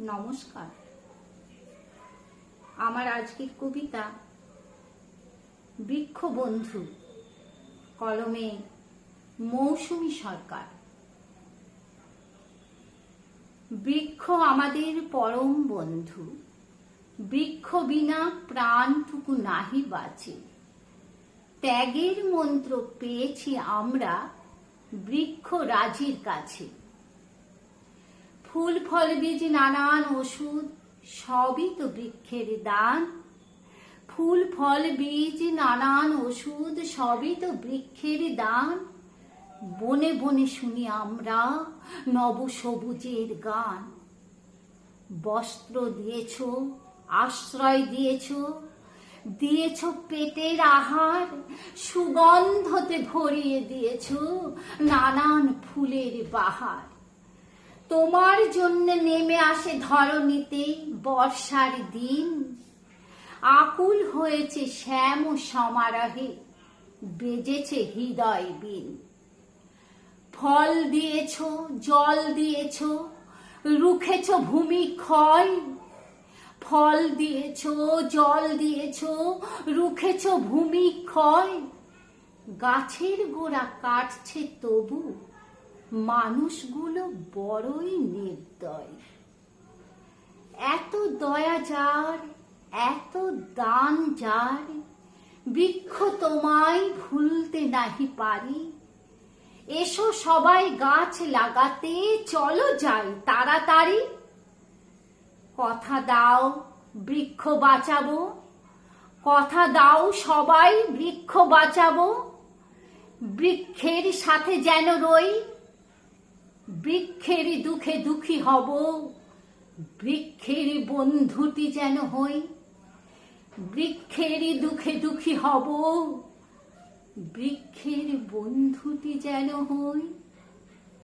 নমস্কার। আমার আজকের কবিতা বৃক্ষ বন্ধু, কলমে মৌসুমী সরকার। বৃক্ষ আমাদের পরম বন্ধু, বৃক্ষ বিনা প্রাণটুকু নাহি বাঁচে। ত্যাগের মন্ত্র পেয়েছি আমরা বৃক্ষ রাজির কাছে। ফুল ফল বীজ, নানান ওষুধ, সবই তো বৃক্ষের দান। ফুল ফল বীজ, নানান ওষুধ, সবই তো বৃক্ষের দান। বনে বনে শুনি আমরা নব সবুজের গান। বস্ত্র দিয়েছ, আশ্রয় দিয়েছ দিয়েছ পেটের আহার, সুগন্ধতে ভরিয়ে দিয়েছ নানান ফুলের বাহার। তোমার জন্য নেমে আসে ধরণীতে বর্ষার দিন। আকুল হয়েছে শ্যাম সমারোহে, বেজেছে হৃদয় বিন ফল দিয়েছ, জল দিয়েছ, রুখেছ ভূমি ক্ষয়। ফল দিয়েছ, জল দিয়েছ, রুখেছ ভূমি ক্ষয়। গাছের গোড়া কাটছে তবু মানুষগুলো বড়ই নির্দয়। এত দয়া যার, এত দান যার, বৃক্ষ তোমায় ভুলতে নাহি পারি। এসো সবাই গাছ লাগাতে, চলো যাই তাড়াতাড়ি। কথা দাও, বৃক্ষ বাঁচাবো। কথা দাও, সবাই বৃক্ষ বাঁচাবো। বৃক্ষের সাথে যেন রই বৃক্ষের দুঃখে দুঃখী হব। বৃক্ষের বন্ধুটি যেন হই। বৃক্ষের দুঃখে দুঃখী হব। বৃক্ষের বন্ধুটি যেন হই।